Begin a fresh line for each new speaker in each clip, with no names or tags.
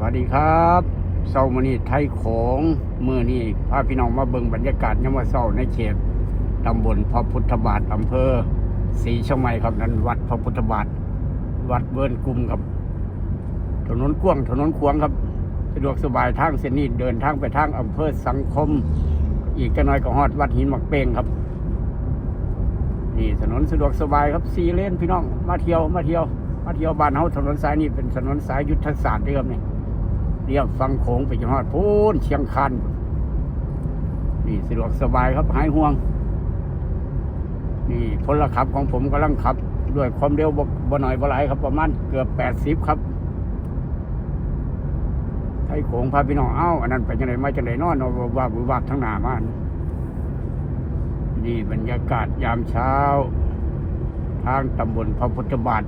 สวัสดีครับเศร้ามือนี้ไทยโขงมือนี้พาพี่น้องมาเบิ่งบรรยากาศยามมาเศร้าในเขตตำบลพระพุทธบาทอำเภอศรีช่องไมัยครับนั้นวัดพระพุทธบาท วัดเบิร์นกุมครับ ถนนกว้างถนนขวางครับ สะดวกสบายทางเส้นนี้เดินทางไปทางอำเภอสังคม อีกจะน้อยก็ฮอดวัดหินหมักเป้งครับนี่ถนนสะดวกสบายครับสี่เลนพี่น้องมาเที่ยวมาเที่ยวมาเที่ยวบ้านเฮาถนนสายนี้เป็นถนนสายยุทธศาสตร์เด้อครับนี่ย เรียบฟังโขงไปจังหวัดพูนเชียงคานนี่สะดวกสบายครับหายห่วง นี่พลขับของผมกำลังขับ ด้วยความเร็วบ่บ่หน่อยบ่หลายครับประมาณเกือบแปดสิบครับไทยโขงพาพี่น้องเอ้าอันนั้นไปจังไหนมาจังไหนนอนนาะว่าบุบาบทั้งหน้ามานนี่บรรยากาศยามเช้า ทางตำบลพระพุทธบาท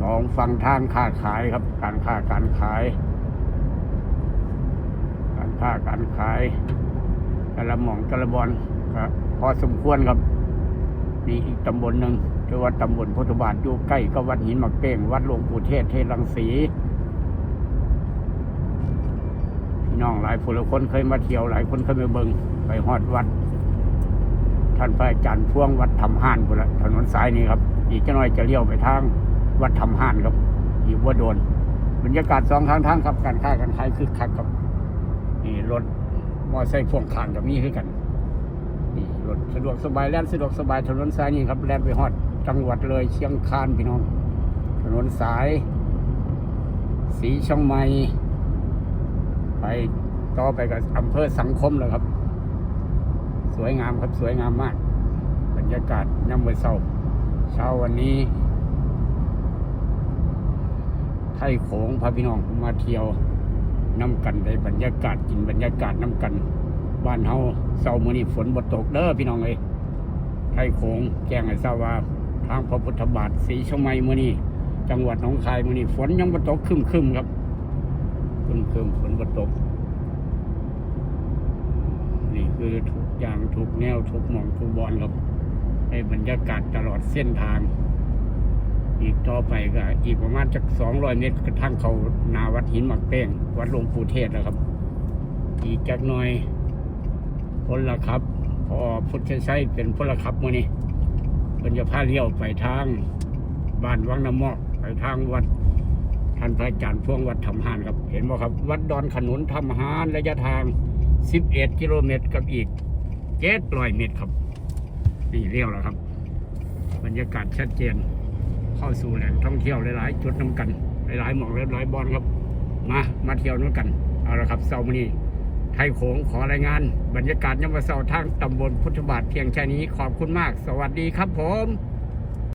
สองฝั่งทางค้าขายครับ การค้าการขายการ ค้าการขายกระหม่องกระบอนก็พอสมควรครับนี่อีกตำบลหนึ่งชื่อว่าตำบลพุทธบาทอยู่ใกล้กับวัดหินหมักเป้งวัดหลวงปู่เทศเทศรังสีพี่น้องหลายผู้ลายคนเคยมาเที่ยวหลายคนเคยมาเบิงไปฮอดวัด ท่านพระอาจารย์พ่วงวัดทำห้านพุ่นละถนนสายนี้ครับ อีกจะน้อยจะเลี้ยวไปทางวัดทำห้านครับอีกว่าโดน บรรยากาศสองทางทางครับการค้าการขายคือคักครับ รถมอไซค์พ่วงข้างกับนี้คือกันนี่รถสะดวกสบายแล่นสะดวกสบายถนนสายนี้ครับแล่นไปฮอดจังหวัดเลยเชียงคานพี่น้อง ถนนสาย สีช่องไม้ไปต่อไปกับอำเภอสังคมเลยครับ สวยงามครับสวยงามมาก บรรยากาศย่ำมือเช้าเช้าวันนี้ ไทยโขงพาพี่น้องมาเที่ยว น้ำกันได้บรรยากาศกินบรรยากาศน้ำกัน บ้านเฮาเช้ามื้อนี้ฝนบ่ตกเด้อพี่น้องเอ้ยไทยโขงแจ้งให้ทราบว่า ทางพระพุทธบาทศรีชมัยมื้อนี้จังหวัดหนองคายมื้อนี้ฝนยังบ่ตกครึมๆครับครึมๆฝนบ่ตก นี่คือทุกอย่างทุกแนวทุกหมองทุกบอลครับให้บรรยากาศตลอดเส้นทาง อีกต่อไปก็อีกประมาณจากสองร้อยเมตรกระทั่งเขานาวัดหินหมักเป้ง วัดหลวงปู่เทศแล้วครับ อีกจากหน่อยพลละครับ พอพุทธชัยเป็นพลขับมื่อนี้เป็นจะพาเลี้ยวไปทางบ้านวังน้ำมอกไปทางวัดท่านพระอาจารย์พวงวัดธรรมหานครับ เห็นไหมครับ วัดดอนขนุนธรรมหานระยะทาง 11 กิโลเมตรกับอีก700เมตรครับ นี่เรียวแล้วครับ บรรยากาศชัดเจน เข้าสู่แหล่งท่องเที่ยวหลายๆจุดน้ำกัน หลายๆหมอกหลายๆบอลครับ มามาเที่ยวน้ำกันเอาละครับเสาร์นี้ไทยโขงขอรายงาน บรรยากาศยามวันเสาร์ทางตำบลพุทธบาทเพียงแค่นี้ขอบคุณมาก สวัสดีครับผม